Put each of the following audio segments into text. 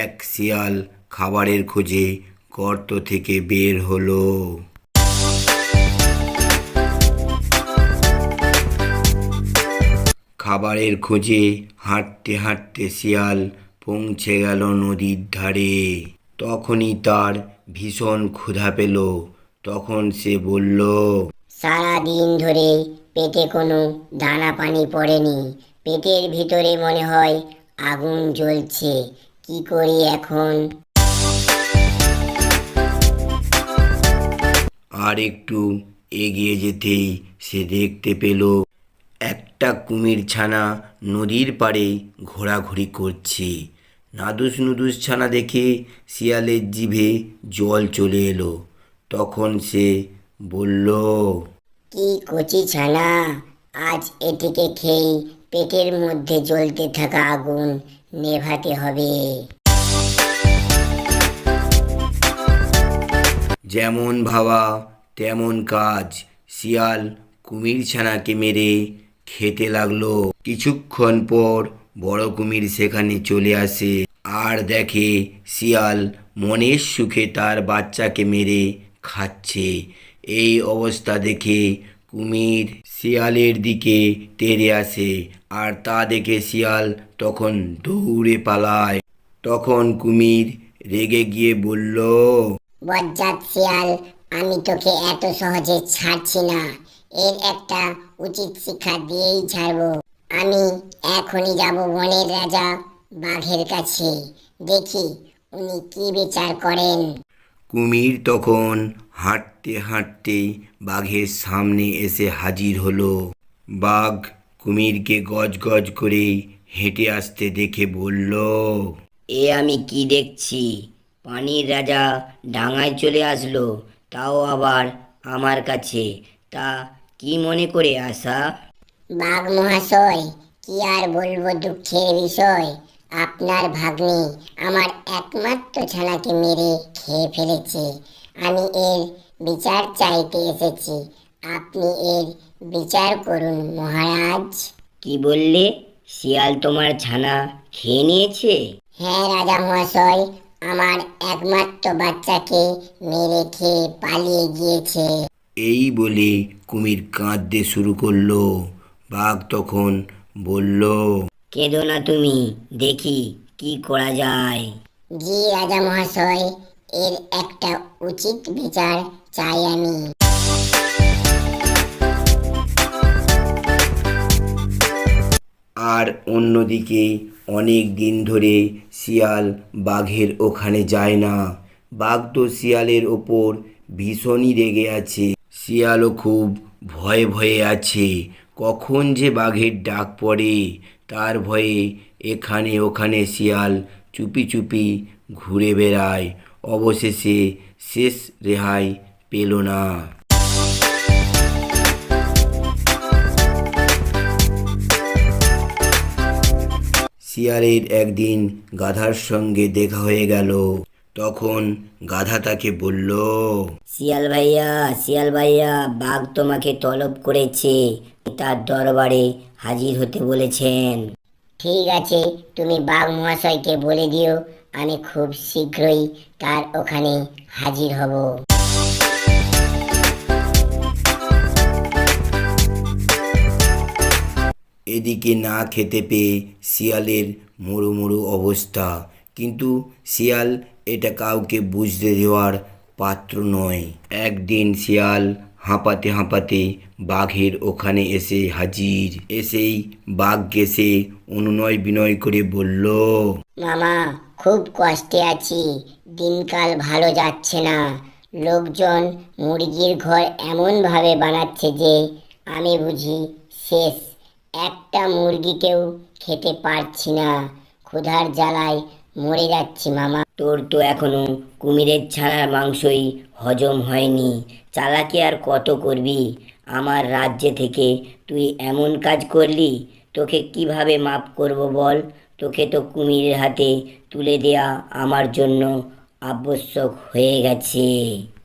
এক শিয়াল খাবারের খোঁজে গর্ত থেকে বের হলো। খাবারের খোঁজে হাঁটতে হাঁটতে শিয়াল পৌঁছে গেল নদীর ধারে। তখনই তার ভীষণ ক্ষুধা পেল। তখন সে বলল সারা দিন ধরে পেটে কোনো দানা পানি পড়েনি। পেটের ভিতরে মনে হয় আগুন জ্বলছে। কি করি এখন? আর একটু এগিয়ে যেতেই সে দেখতে পেল একটা কুমির ছানা নদীর পাড়ে ঘোরাঘুরি করছে। নাদুস নুদুস ছানা দেখে শিয়ালের জিভে জল চলে এলো। তখন সে বলল কি কচি ছানা আজ এটিকে খেয়ে পেটের মধ্যে জ্বলতে থাকা আগুন নেভাতে হবে। যেমন ভাবা, তেমন কাজ, শিয়াল কুমির ছানাকে মেরে খেতে লাগল। কিছুক্ষণ পর বড় কুমির সেখানে চলে আসে। আর দেখে শিয়াল মনের সুখে তার বাচ্চাকে মেরে খাচ্ছে। এই অবস্থা দেখে কুমির শিয়ালের দিকে তেড়ে আসে। আর তা দেখে শিয়াল তখন দৌড়ে পালায়। তখন কুমির রেগে গিয়ে বলল বজ্জাত শিয়াল আমি তোকে এত সহজে ছাড়ছি না। এর একটা উচিত শিক্ষা দিয়েই ছাড়বো। আমি এখনই যাব বনের রাজা বাঘের কাছে। দেখি উনি কি বিচার করেন। কুমির তখন হাঁটতে হাঁটতে বাঘের সামনে এসে হাজির হলো। বাঘ কুমিরকে গজ গজ করে হেঁটে আসতে দেখে বলল এ আমি কি দেখছি? পানির রাজা ডাঙায় চলে আসলো তাও আবার আমার কাছে। তা কি মনে করে আসা বাঘ মহাশয় কি আর বলব দুঃখের বিষয়। আপনার ভাগ্নি আমার একমাত্র ছানাকে মেরে খেয়ে ফেলেছে। আমি এর বিচার চাইতে এসেছি। আপনি এর বিচার করুন মহারাজ। কি বললে? শিয়াল তোমার ছানা খেয়ে নিয়েছে? হ্যাঁ রাজা মহাশয় আমার একমাত্র বাচ্চাকে মেরে খেয়ে পালিয়ে গিয়েছে। এই বলে কুমির কাঁদতে শুরু করল। বাঘ তখন বলল কেঁদো না তুমি দেখি কি করা যায়। জি রাজা মহাশয় এর একটা উচিত বিচার চাই আমি। আর অন্যদিকে অনেক দিন ধরে শিয়াল বাঘের ওখানে যায় না। বাঘ তো শিয়ালের ওপর ভীষণই রেগে আছে। শিয়ালও খুব ভয়ে ভয়ে আছে। কখন যে বাঘের ডাক পড়ে, তার ভয়ে এখানে ওখানে শিয়াল চুপি চুপি ঘুরে বেড়ায়। অবশেষে শেষ রেহাই পেল না। শিয়ালের একদিন গাধার সঙ্গে দেখা হয়ে গেল। তখন গাধা তাকে বলল শিয়াল ভাইয়া শিয়াল ভাইয়া বাঘ তোমাকে তলব করেছে। তার দরবারে হাজির হতে বলেছেন। ঠিক আছে তুমি বাঘ মহাশয়কে বলে দিও আমি খুব শীঘ্রই তার ওখানে হাজির হব। এদিকে না খেতে পেয়ে শিয়ালের মরু মরু অবস্থা। কিন্তু শিয়াল এটা কাউকে বুঝতে দেওয়ার পাত্র নয়। একদিন শিয়াল হাঁপাতে হাঁপাতে বাঘের ওখানে এসে হাজির। এসেই বাঘকে সে অনুনয় বিনয় করে বলল, মামা, খুব কষ্টে আছি। দিনকাল ভালো যাচ্ছে না। লোকজন মুরগির ঘর এমনভাবে বানাচ্ছে যে, আমি বুঝি শেষ। একটা মুরগিকেও খেতে পারছি না। ক্ষুধার জ্বালায় মরে যাচ্ছি মামা। তোর তো এখনও কুমিরের ছাড়ার মাংসই হজম হয়নি। চালাকি আর কত করবি? আমার রাজ্যে থেকে তুই এমন কাজ করলি? তোকে কীভাবে মাপ করব বল? তোকে তো কুমিরের হাতে তুলে দেয়া আমার জন্য আবশ্যক হয়ে গেছে।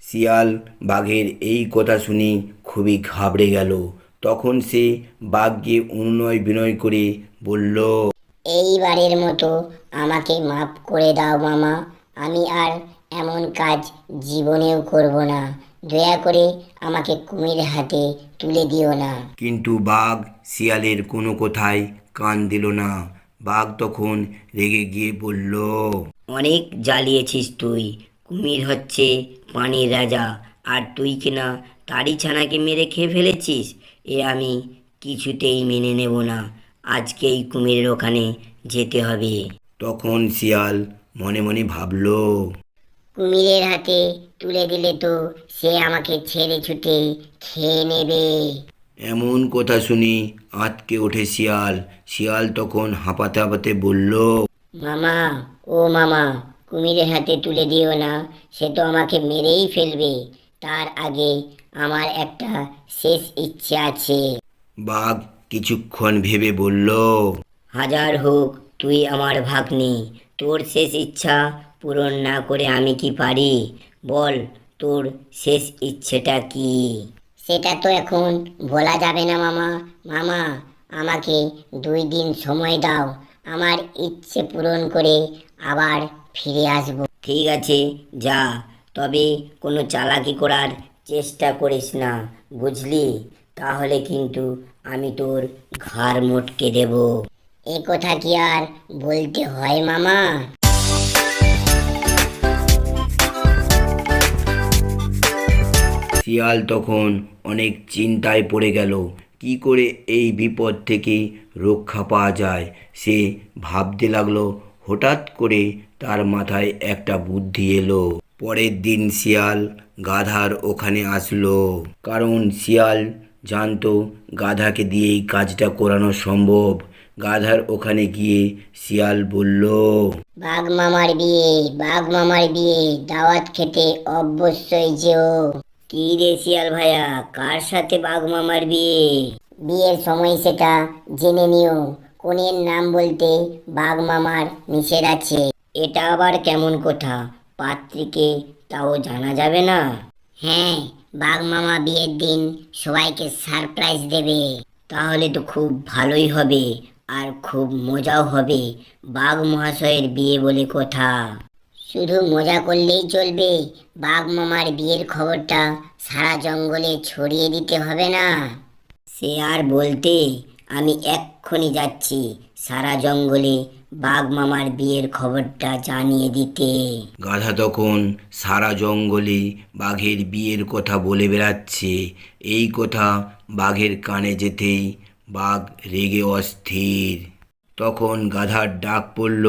শিয়াল বাঘের এই কথা শুনে খুবই ঘাবড়ে গেল। তখন সে বাঘকে অনুনয় বিনয় করে বলল এইবারের মতো আমাকে মাফ করে দাও মামা আমি আর এমন কাজ জীবনেও করব না। দয়া করে আমাকে কুমির হাতে তুলে দিও না। কিন্তু বাঘ শিয়ালের কোনো কথায় কান দিল না। বাঘ তখন রেগে গিয়ে বলল অনেক জ্বালিয়েছিস তুই কুমির হচ্ছে পানির রাজা আর তুই কিনা তারি ছানাকে মেরে খেয়ে ফেলেছিস? এ আমি কিছুতেই মেনে নেব না। আজকেই কুমিরের ওখানে যেতে হবে। তখন শিয়াল মনে মনে ভাবলো কুমিরের হাতে তুলে দিলে তো সে আমাকে ছেড়ে ছুটে খেয়ে নেবে। এমন কথা শুনি আঁতকে ওঠে শিয়াল। শিয়াল তখন হাঁপাতে হাঁপাতে বলল মামা ও মামা কুমিরের হাতে তুলে দিও না সে তো আমাকে মেরেই ফেলবে। তার আগে আমার একটা শেষ ইচ্ছে আছে। বাঘ কিছুক্ষণ ভেবে বলল হাজার হোক তুই আমার ভাগ্নি। তোর শেষ ইচ্ছা পূরণ না করে আমি কি পারি? বল তোর শেষ ইচ্ছেটা কি? সেটা তো এখন বলা যাবে না মামা। মামা আমাকে দুই দিন সময় দাও। আমার ইচ্ছে পূরণ করে আবার ফিরে আসব। ঠিক আছে যা। তবে কোনো চালাকি করার চেষ্টা করিস না, বুঝলি? তাহলে কিন্তু আমি তোর ঘাড় মোটকে দেব। এ কথা কি আর বলতে হয়, মামা? শিয়াল তখন অনেক চিন্তায় পড়ে গেল। কি করে এই বিপদ থেকে রক্ষা পাওয়া যায়? সে ভাবতে লাগল, হঠাৎ করে তার মাথায় একটা বুদ্ধি এলো। পরের দিন শিয়াল গাধার ওখানে আসলো। কারণ শিয়াল জানতো গাধাকে দিয়েই কাজটা করানো সম্ভব। গাধার ওখানে গিয়ে শিয়াল বলল বাঘ মামার বিয়ে বাঘ মামার বিয়ে দাওয়াত খেতে অবশ্যই যেও। কি রে শিয়াল ভাইয়া কার সাথে বাঘ মামার বিয়ে? বিয়ের সময় সেটা জেনে নিও। কনের নাম বলতে বাঘ মামার নিষেধ আছে। এটা আবার কেমন কথা? পাত্রীকে, তাও জানা যাবে না। হ্যাঁ বাঘ মামা বিয়ের দিন সবাইকে সারপ্রাইজ দেবে। তাহলে তো খুব ভালোই হবে, আর খুব মজাও হবে বাঘ মহাশয়ের বিয়ে বলে কথা। শুধু মজা করলেই চলবে, বাঘ মামার বিয়ের খবরটা সারা জঙ্গলে ছড়িয়ে দিতে হবে না। সে আর বলতে, আমি এক্ষুনি যাচ্ছি, সারা জঙ্গলে বাঘ মামার বিয়ের খবরটা জানিয়ে দিতে। গাধা তখন সারা জঙ্গলে বাঘের বিয়ের কথা বলে বেড়াচ্ছে। এই কথা বাঘের কানে যেতেই বাঘ রেগে অস্থির। তখন গাধার ডাক পড়ল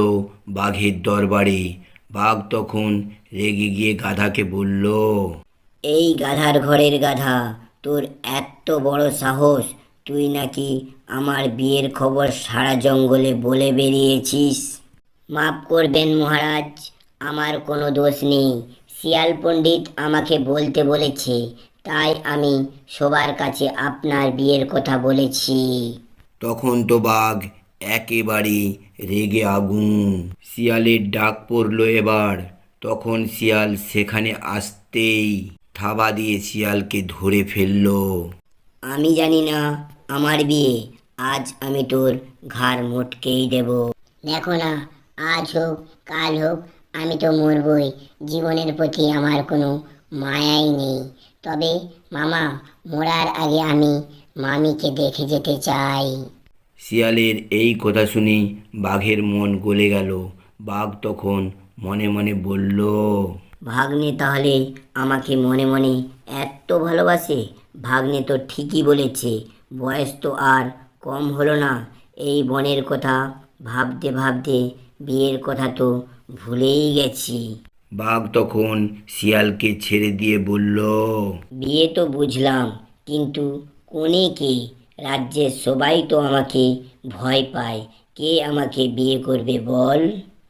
বাঘের দরবারে। বাঘ তখন রেগে গিয়ে গাধাকে বলল এই গাধার ঘরের গাধা তোর এত বড় সাহস তুই নাকি আমার বিয়ের খবর সারা জঙ্গলে বলে বেরিয়েছিস? মাফ করবেন মহারাজ আমার কোনো দোষ নেই। শিয়াল পণ্ডিত আমাকে বলতে বলেছে তাই আমি সবার কাছে আপনার বিয়ের কথা বলেছি। তখন তো বাঘ একেবারে রেগে আগুন। শিয়ালের ডাক পড়ল এবার। তখন শিয়াল সেখানে আসতেই থাবা দিয়ে শিয়ালকে ধরে ফেলল। আমি জানি না আমার বিয়ে। আজ আমি তোর ঘাড় মোটকেই দেব। দেখো না আজ হোক কাল হোক আমি তো মরবই। জীবনের প্রতি আমার কোনো মায়াই নেই। তবে মামা মরার আগে আমি মামিকে দেখে যেতে চাই। শিয়ালের এই কথা শুনে বাঘের মন গলে গেল। বাঘ তখন মনে মনে বলল ভাগ্নে তাহলে আমাকে মনে মনে এত ভালোবাসে? ভাগ্নে তো ঠিকই বলেছে বয়স তো আর কম হলো না। এই বনের কথা ভাবতে ভাবতে বিয়ের কথা তো ভুলেই গেছি। বাঘ তখন শিয়ালকে ছেড়ে দিয়ে বলল বিয়ে তো বুঝলাম কিন্তু কোনে কে? রাজ্যের সবাই তো আমাকে ভয় পায়। কে আমাকে বিয়ে করবে বল?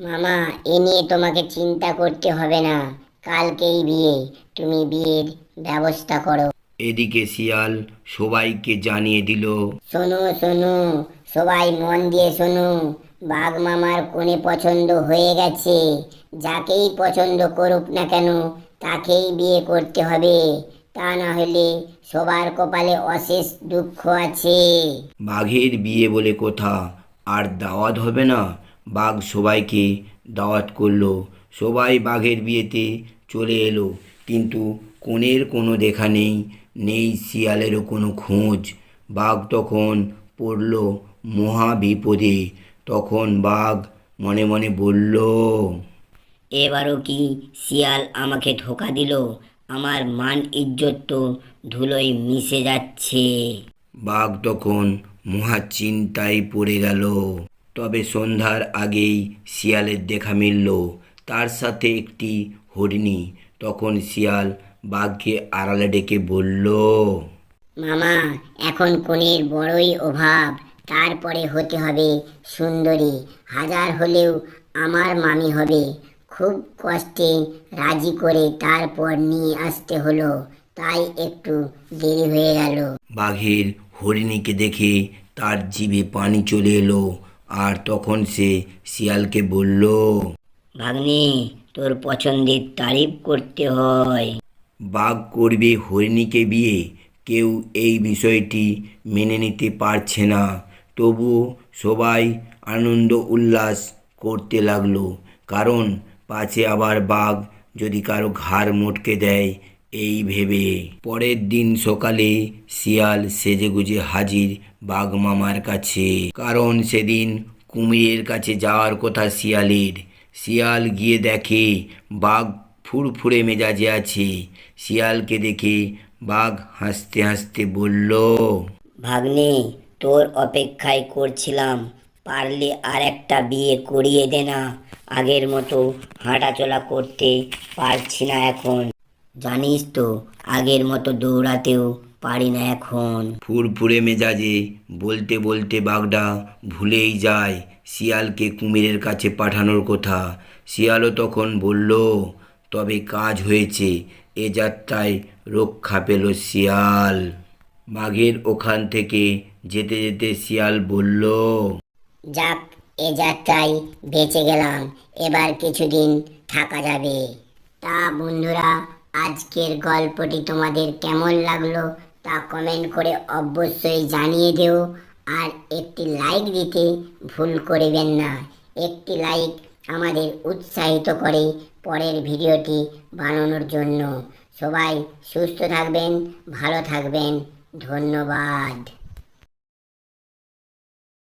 মামা এ নিয়ে তোমাকে চিন্তা করতে হবে না। কালকেই বিয়ে তুমি বিয়ের ব্যবস্থা করো। এদিকে শিয়াল সবাইকে জানিয়ে দিল শোনো শোনো সবাই মন দিয়ে শোনো। বাঘ মামার কোণে পছন্দ হয়ে গেছে। যাকেই পছন্দ করুক না কেন তাকেই বিয়ে করতে হবে। তা না হলে সবার কপালে অশেষ দুঃখ আছে। বাঘের বিয়ে বলে কথা আর দাওয়াত হবে না। বাঘ সবাইকে দাওয়াত করল। সবাই বাঘের বিয়েতে চলে এলো। কিন্তু কোণের কোনো দেখা নেই। নেই শিয়ালেরও কোনো খোঁজ। বাঘ তখন পড়ল মহা বিপদে তখন বাঘ মনে মনে বলল এবারও কি শিয়াল আমাকে ধোকা দিল? আমার মান ইজ্জত তো ধুলোয় মিশে যাচ্ছে। বাঘ তখন মহা চিন্তায় পড়ে গেল। তবে সন্ধ্যার আগেই শিয়ালের দেখা মিলল। তার সাথে একটি হরিণী। তখন শিয়াল বাঘকে আড়ালে ডেকে বলল মামা এখন কোণের বড়ই অভাব। তারপরে হতে হবে সুন্দরী। হাজার হলেও আমার মামি হবে। খুব কষ্টে রাজি করে তারপর নিয়ে আসতে হলো। তাই একটু দেরি হয়ে গেল। বাঘের হরিণীকে দেখে তার জিভে পানি চলে এলো আর তখন সে শিয়ালকে বলল ভাগ্নে তোর পছন্দের তারিফ করতে হয়। বাঘ করবে হরিণীকে বিয়ে। কেউ এই বিষয়টি মেনে নিতে পারছে না। তবু সবাই আনন্দ উল্লাস করতে লাগল। কারণ পাছে আবার বাঘ যদি কারও ঘাড় মোটকে দেয়, এই ভেবে। পরের দিন সকালে শিয়াল সেজেগুজে হাজির বাঘ মামার কাছে। কারণ সেদিন কুমিরের কাছে যাওয়ার কথা শিয়ালের। শিয়াল গিয়ে দেখে বাঘ ফুরফুরে মেজাজে আছে। শিয়ালকে দেখে বাঘ হাসতে হাসতে বলল ভাগ্নে তোর অপেক্ষায় করছিলাম। পারলে আর একটা বিয়ে করিয়ে দে না। আগের মতো হাঁটাচলা করতে পারছি না এখন। জানিস তো আগের মতো দৌড়াতেও পারি না এখন। ফুরফুরে মেজাজে বলতে বলতে বাঘটা ভুলেই যায়। শিয়ালকে কুমিরের কাছে পাঠানোর কথা। শিয়ালও তখন বলল তবে কাজ হয়েছে। এ যাত্রায় রক্ষা পেল শিয়াল। বাঘের ওখান থেকে যেতে যেতে শিয়াল বলল, যাক, এ যাত্রায় বেঁচে গেলাম। এবার কিছুদিন থাকা যাবে। তা বন্ধুরা, আজকের গল্পটি তোমাদের কেমন লাগল তা কমেন্ট করে অবশ্যই জানিয়ে দিও। আর একটি লাইক দিতে ভুল করিবেন না। একটি লাইক আমাদের উৎসাহিত করে পরের ভিডিওটি বানানোর জন্য। সবাই সুস্থ থাকবেন ভালো থাকবেন। ধন্যবাদ।